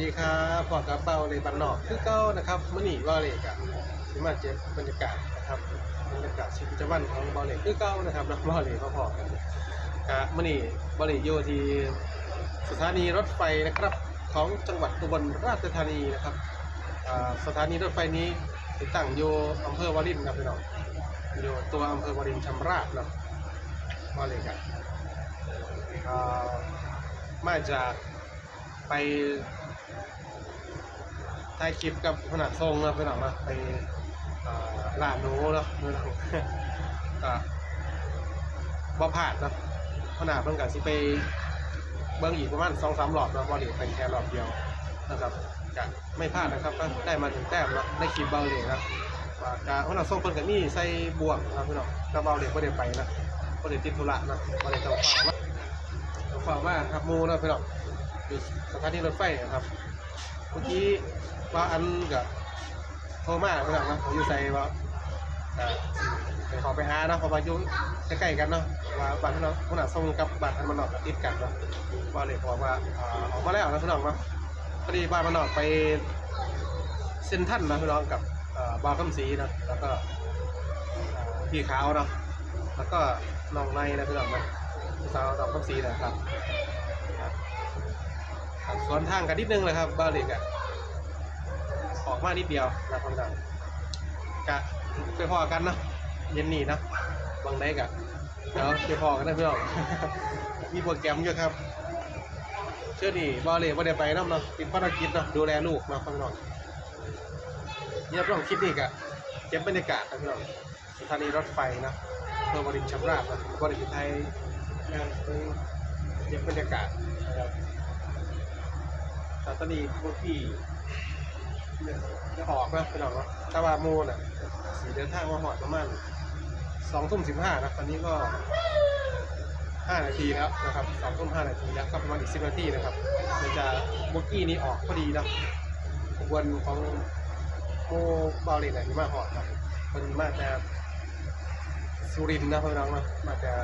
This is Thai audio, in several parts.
ดีครับพอกับเป้าเลยบันนอกคือเก้านะครับมื่อนี้ว่าเลยกับสิมาเจ็บบรรยากาศนะครับบรรยากาศชีวิตประจำวันของบอลเลยคือเก้านะครับนะบอเลยพอๆกันกะมื่อนี้บอลเลยอยู่ที่สถานีรถไฟนะครับของจังหวัดอุบลราชธานีนะครับสถานีรถไฟนี้ติดตั้งอยู่อำเภอวารินครับพี่น้องอยู่ตัวอำเภอวารินชำราบเนาะบอลเลยกันอ่ามาจากไป ถ่ายคลิปกับขนาดทรงนะพี่น้องนะไปลาดหนูเนาะพี่น้องก็บ่ผ่านนะขนาดเพิ่งกับสิไปเบิ้องอีกประมาณสองสามรอบเนะบอลลีไปแค่รอบเดียวนะครับก็ไม่พลาดนะครับก็ได้มาถึงแต้มนะได้คลิปเบาเลยนะว่าก็ขนาดทรงเพิ่นกับนี่ใส่บวกนะพี่น้องก็เบาเลยไม่ได้ไปนะไม่ได้ติดธุระนะไม่ได้ต้องฝากว่าต้องฝากว่าครับมูนะพี่น้อง อยู่สถานีรถไฟนะครับเมื่อกี้ว่าอันกับโทรมาเพื่อนนะผมอยู่ใส่ว่าอ่าไปขอไปหาเนาะเพอมาอยู่ใกล้ๆกันเนาะว่าบ้านพี่น้องพวกน่ะส่งกับบ้านอันมันนอกติดกันเนาะว่าเลยบอกว่าออกมาแล้วนะพี่น้องเนาะพอดีบ้านมันนอกไปเซ็นทันนะพี่น้องกับอ่าบาวคำศรีนะแล้วก็พี่ขาวเนาะแล้วก็น้องในนะพี่น้องเนาะพี่สาวคำศรีนะครับ ครับสวนทางกันนิดนึงเลยครับบ้านเล็กอะออกมานิดเดียวนะครับท่านกะไปพอกันเนาะเย็นนี้เนะบางได้กะเดี๋ยวไปพอกันนะพี่น้องมีโปรแกรมอยู่ครับ เชื่อดีบอลเล็กไม่ได้ไปน้ำเนาะติดภารกิจเนาะดูแลลูกนะข้างนอกเยี่ยมร้องคลิปนี้กะเก็บบรรยากาศนะพี่น้องสถานีรถไฟนะเพื่อบรินชำราบนะบริษัทไทยงานไปเก็บบรรยากาศนะครับ สตานีพวกพี่จะออกนะเป็นออกเนะถ้าว่าโมน่ะสีเดินทางมาหอดประมาณสองทุ่มสิบห้านะตอนนี้ก็ห้านาทีแล้วนะครับสองทุ่มห้านาทีแล้วก็ประมาณอีกสิบนาทีนะครับมันจะบุกี้นี้ออกพอดีนะขบวนของโมบาเลนที่มาหอดครับมันมาจากสุรินทร์นะพี่น้องนะมาจาก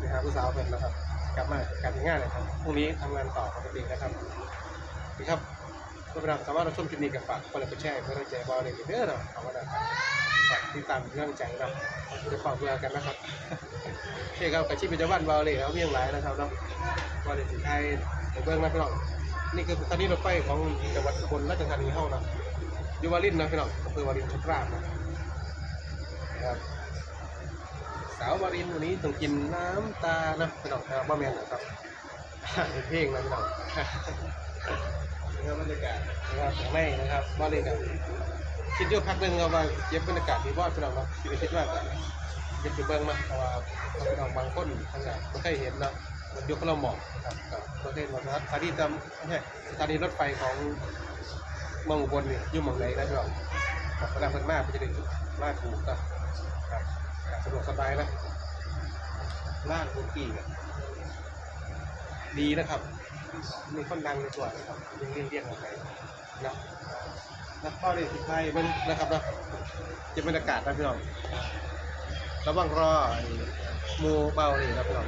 นี่ครับผู้สาวเป็นนะครับ กลับมาการทำงานเลยครับพรุ่งนี้ทำงานต่อปกตินะครับ นี่ครับเพื่อนๆสามารถรับชมคลิปนี้กับฝากคนละกดแชร์เพื่อแชร์บอลเลยเด้อเนาะเอามาได้ฝากติดตามเรื่องใจเนาจะฝากเพื่อกันนะครับโอเคครับกับชีพประจำวันบอลเลยครับเพียงหลายนะครับเนาะบอลเลยสีไทยเดี๋ยเบิ้องนะพี่น้องนี่คือสถานีรถไฟของจังหวัดอุบลราชธานีเฮ้านะอยูวารินนะพี่น้องอำเภอวารินชำราบนะครับสาววารินวันนี้ต้องกินน้ำตานะพี่น้องครับว่าแมนนะครับเป็นเพลงนะพี่น้อง นะครับบรรยากาศนะครับของแม่นะครับบ้าเล็กอะคิดอยู่พักหนึ่งเอาว่าเย็บบรรยากาศดีว่าพี่น้องเนาคิดคิดว่าเย็บไปเบิ้งมาเพราะว่าพี่น้องบางคนทางไหนไม่เคยเห็นเนาะมันยกเราหมอกครับกับประเทศวัฒนธรรมสถานีจำไม่ใช่สถานีรถไฟของเมืองอุบลนี่อยู่เมืองไหนนะพี่น้องครับเวลาเพิ่นมากจะได้มาถูกก็ครับสะดวกสบายนะล่างบุกกี้กันดีนะครับ มีคนดังในตัวนะครับยังเรียงเรียงออกไปนะนักเป้าเลยสุดท้ายมันนะครับนะจะบรรยากาศนะพี่น้องระว่างรอไอ้หมูเป้านี่นะพี่น้อง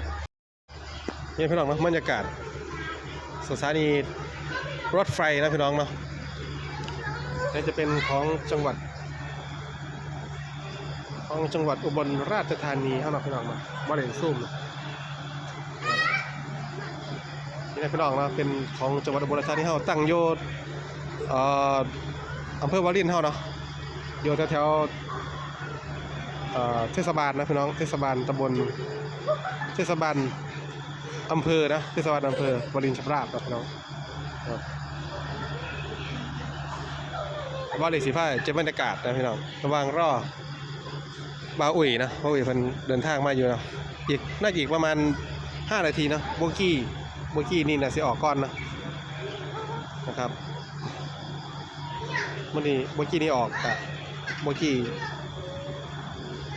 นี่พี่น้องนะบรรยากาศสถานีรถไฟนะพี่น้องเนาะนี่จะเป็นของจังหวัด ของจังหวัดอุบลราชธานีเท่านั้นพี่น้องมาบ่ได้ซุ่ม พี่พี่น้องนะเป็นของจังหวัดอุบลราชธานีเฮาตั้งโยศเอ่ออำเภอวารินเฮาเนาะอยู่แถวๆเอ่อเทศบาลนะพี่น้องเทศบาลตำบลเทศบาลอำเภอนะเทศบาลอำเภอวารินชำราบนะพี่น้องครับว่าเลยสิพาเจะบรรยากาศนะพี่น้องระว่างรอบาวอุ่ยนะบาวอุ่ยเพิ่นเดินทางมาอยู่เนาะอีกน่าจะอีกประมาณ 5 นาทีเนาะโบกี้ โบกี้นี่นะสิออกก่อนนะนะครับมันนี้โบกี้นี่ออกกับโบกี้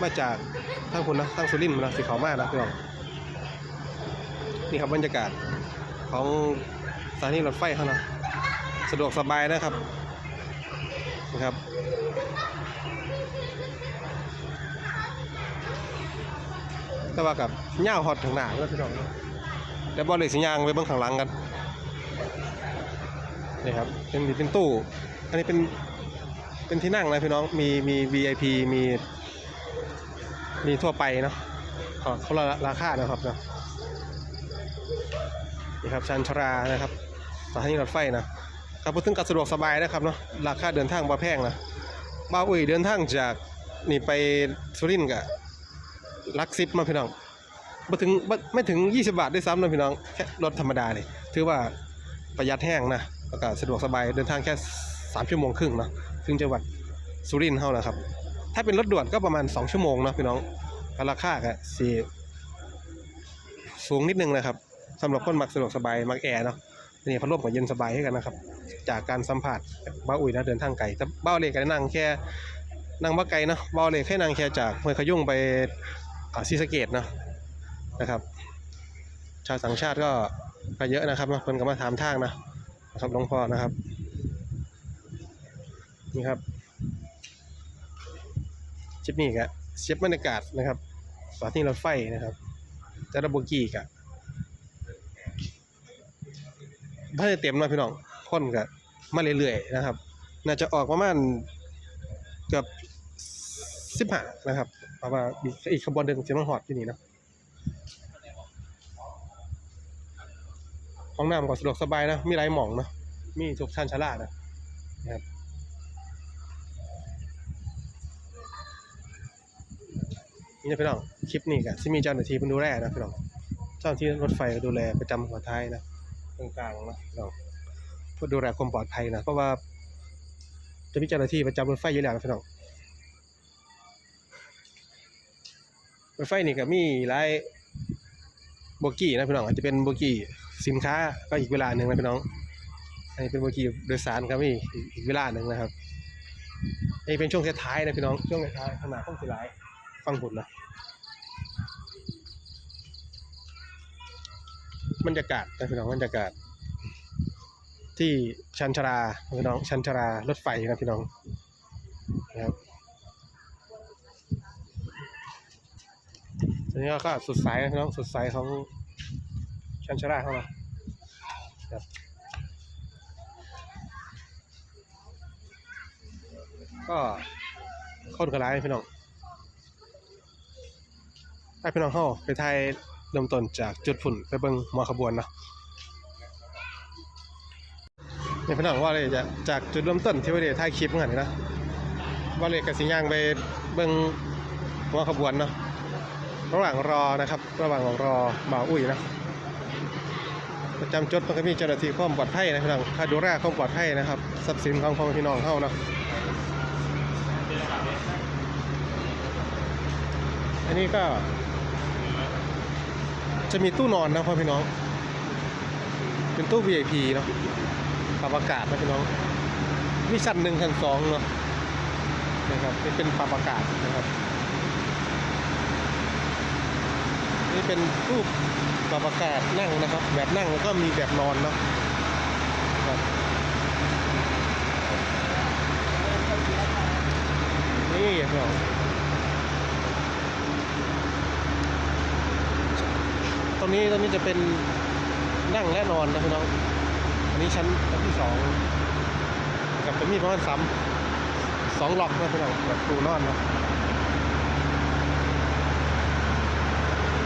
มาจากทั้งคุณนะทั้งสุรินทร์นะสิเขาวมากนะพี่น้องนี่ครับบรรยากาศของสถานีรถไฟเขานะสะดวกสบายนะครับนะครับแต่ว่ากับเหย้าฮอดถึงหนาแล้วพี่น้อง เนาะแต่บอลเลยสิยางไปเบื้องข้างหลังกันนี่ครับเป็นเป็นตู้ อันนี้เป็นเป็นที่นั่งนะพี่น้องมีมี VIP มี มีทั่วไปเนาะขอเขาละราคานะครับเนาะนี่ครับชันชรานะครับสถานีรถไฟนะครับพูดถึงการสะดวกสบายนะครับเนาะราคาเดินทางบ่แพงนะบ้าวอุ้ยเดินทางจากนี่ไปสุรินทร์กับลักซิปมาพี่น้อง ไม่ถึงไม่ถึง 20 บาทด้วยซ้ำนะพี่น้องแค่รถธรรมดาเลยถือว่าประหยัดแห้งนะแล้วก็สะดวกสบายเดินทางแค่ 3 ชั่วโมงครึ่งเนาะถึงจังหวัดสุรินทร์เท่านะครับ ถ้าเป็นรถด่วนก็ประมาณ 2 ชั่วโมงเนาะพี่น้องราคาก็สีสูงนิดนึงนะครับสำหรับคนมักสะดวกสบายมักแอร์เนาะนี่พัดลมก็เย็นสบายให้กันนะครับ จากการสัมผัสบ้าอุ่ยนะเดินทางไกลแต่บ้าเล็กก็นั่งแค่นั่งบ้าไกลเนาะบ้าเล็กแค่นั่งแค่จากเมืองขยุ่งไปอ่าศรีสะเกดเนาะ นะครับ ชาวสังชาติก็ก็เยอะนะครับเนาะเพิ่นก็มาถามทางนะนะครับหลวงพ่อนะครับนี่ครับชิปนี้กะเชฟบรรยากาศนะครับสถานีรถไฟนะครับแต่ระบบกีกะถ้าจะเต็มนาะพี่น้องคนกะมาเรื่อยๆนะครับ น่าจะออกประมาณเกือบสิบห้านะครับเพราะว่าอีกอีกขบวนหนึ่งจะมาหอดที่นี่นะ ห้องน้ำก็สะดวกสบายนะ มีหลายหม่องนะมีทุกชั้นชลานะนะครับนี่นะพี่น้องคลิปนี้ก็ที่มีเจ้าหน้าที่เป็นดูแลนะพี่น้องเจ้าหน้าที่รถไฟดูแลประจำหัวท้ายนะตรงกลางนะพี่น้องเพื่อดูแลความปลอดภัยนะเพราะว่า จะมีเจ้าหน้าที่ประจำรถไฟอยู่แล้วนะพี่น้องรถไฟนี่ก็มีหลายโบกี้นะพี่น้องอาจจะเป็นโบกี้ สินค้าก็อีกเวลาหนึ่งนะพี่น้องอันนี้เป็นโบกี้โดยสารก็มีอีกเวลาหนึ่งนะครับอันนี้เป็นช่วงท้ายๆนะพี่น้องช่วงท้ายขนาดต้องสิหลายฟังผลนะบรรยากาศนะพี่น้องบรรยากาศ ที่ชันชราพี่น้องชันชรารถไฟนะพี่น้องนะครับทีนี้ก็สุดสายนะพี่น้องสุดสายของชันชราเข้ามาครับ ก็คนกระไรพี่น้องให้พี่น้องเฮาไปไทยเริ่มต้นจากจุดฝุ่นไปเบิ่งมอขบวนเนาะนี่พี่น้องว่าเลยจะจากจุดเริ่มต้นที่ว่าได้ถ่ายคลิปเหมือนกันนะว่าเลยกับสิย่างไปเบิ่งมอขบวนเนาะระหว่างรอนะครับ ระหว่างรอบ่าวอุ้ยนะประจำจุดมันก็มีเจ้าหน้าที่ความปลอดภัยนะพี่น้องคอยดูแลความปลอดภัยนะครับทรัพย์สินของพ่อพี่น้องเฮาเนาะ อันนี้ก็ จะมีตู้นอนนะพ่อพี่น้อง เป็นตู้ VIP เนาะปรับอากาศนะพี่น้อง มีชั้นหนึ่งชั้นสองเนาะนะครับนี่เป็นปรับอากาศนะครับนี่เป็นตู้ปรับอากาศนั่งนะครับ แบบนั่งแล้วก็มีแบบนอนเนาะครับนี่พี่น้อง ต รงนี้ตรงนี้จะเป็นนั่งและนอนนะพี่น้อง อันนี้ชั้นชั้นที่สองกับจะมีประมาณสามสองหลอกนะพี่น้องแบบตูนอนเนาะ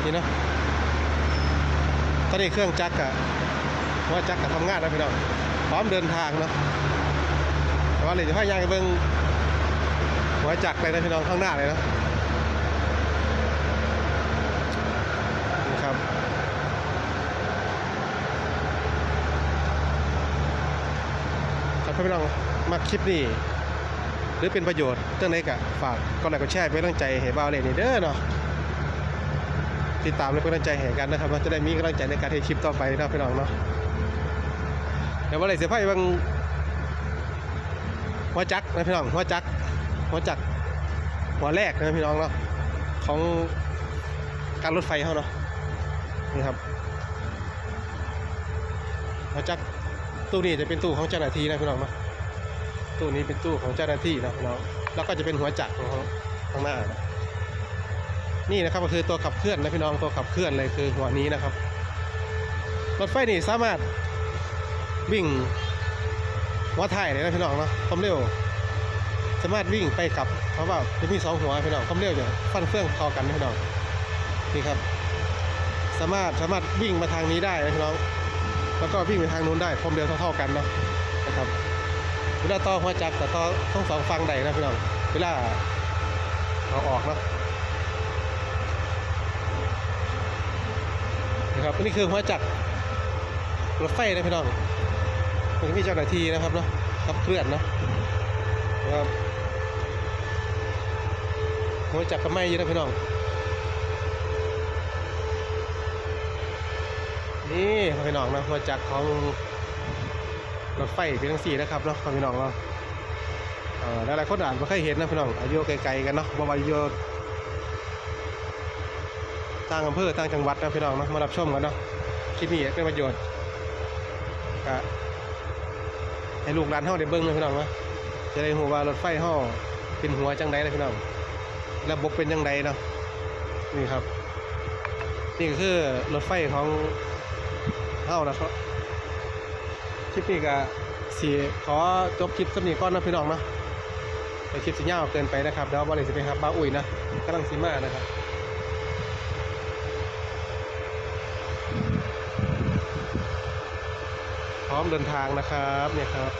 นี่นะตอนนี้เครื่องจักรอะว่าจักรกับทำงานนะพี่น้องพร้อมเดินทางเนาะแต่ว่าเลยจะพายางเบิ้งหัวจักรเลยนะพี่น้องข้างหน้าเลยนะ ครับ พี่น้องมาคลิปนี้หรือเป็นประโยชน์เรื่องไหนกะฝากก็ไลค์ก็แชร์เป็นกำลังใจให้บ่าวเล่นนี่เด้อเนาะติดตามและเป็นกำลังใจให้กันนะครับว่าจะได้มีกำลังใจในการทำคลิปต่อไปนะพี่น้องเนาะเดี๋ยวว่าอะไรเสียไพ่บางหัวจักนะพี่น้องหัวจักหัวจักหัวแรกนะพี่น้องเนาะของการรถไฟเขาเนาะนี่ครับหัวจัก ตู้นี้จะเป็นตู้ของเจ้าหน้าที่นะพี่น้องเนาตู้นี้เป็นตู้ของเจ้าหน้าที่นะพี่น้องแล้วก็จะเป็นหัวจักรของข้างหน้านะนี่นะครับก็คือตัวขับเคลื่อนนะพี่น้องตัวขับเคลื่อนเลยคือหัวนี้นะครับรถไฟนี่สามารถวิ่งหัวถ่ายเลยนะพี่น้องเนาะความเร็ว สามารถวิ่งไปกลับ เพราะว่าจะมีสองหัวพี่น้องความเร็วจะฟันเฟื่องพอกันนะพี่น้องนี่ครับ สามารถสามารถวิ่งมาทางนี้ได้นะพี่น้อง แล้วก็วิ่งไปทางนู้นได้ความเร็วเท่าๆกันเนาะนะครับเวลาต่อหัวจักรแต่ต่อทั้งสองฝั่งใดนะพี่น้องเวลาเอาออกเนาะนะครับนนี้คือหัวจักรรถไฟนะพี่น้องมันมีเจ้าหน้าที่นะครับเนาะขับเคลื่อนเนาะนะครับหัวจักรก็ไม่เยอะนะพี่น้อง นี่พี่น้องนะหัวจักรของรถไฟเป็นทั้งสี่นะครับเนาะพี่น้องเนาะเอ่อหลายคนอ่าจไม่เคยเห็นนะพี่น้องอายุไกลๆกันเนาะบ่ว่าอยู่ต่างอำเภอต่างจังหวัดนะพี่น้องเนาะมารับชมกันเนาะคลิปนี้เป็นประโยชน์ก็ให้ลูกหลานเฮาได้เบิ่งนะพี่น้องเนาะจะได้รู้ว่ารถไฟเฮาเป็นหัวจังไดนะพี่น้องระบบเป็นจังไดเนาะนี่ครับ นี่ก็คือรถไฟของ เฮานะครับคลิปนี้ก็สีขอจบคลิปสำนีก่อนนะพี่น้องเนาะไปคลิปสัญญาเกินไปนะครับเดี๋ยวบริษัทไปครับบ้าอุ่ยนะกำลังซีมานะครับพร้อมเดินทางนะครับเนี่ยครับ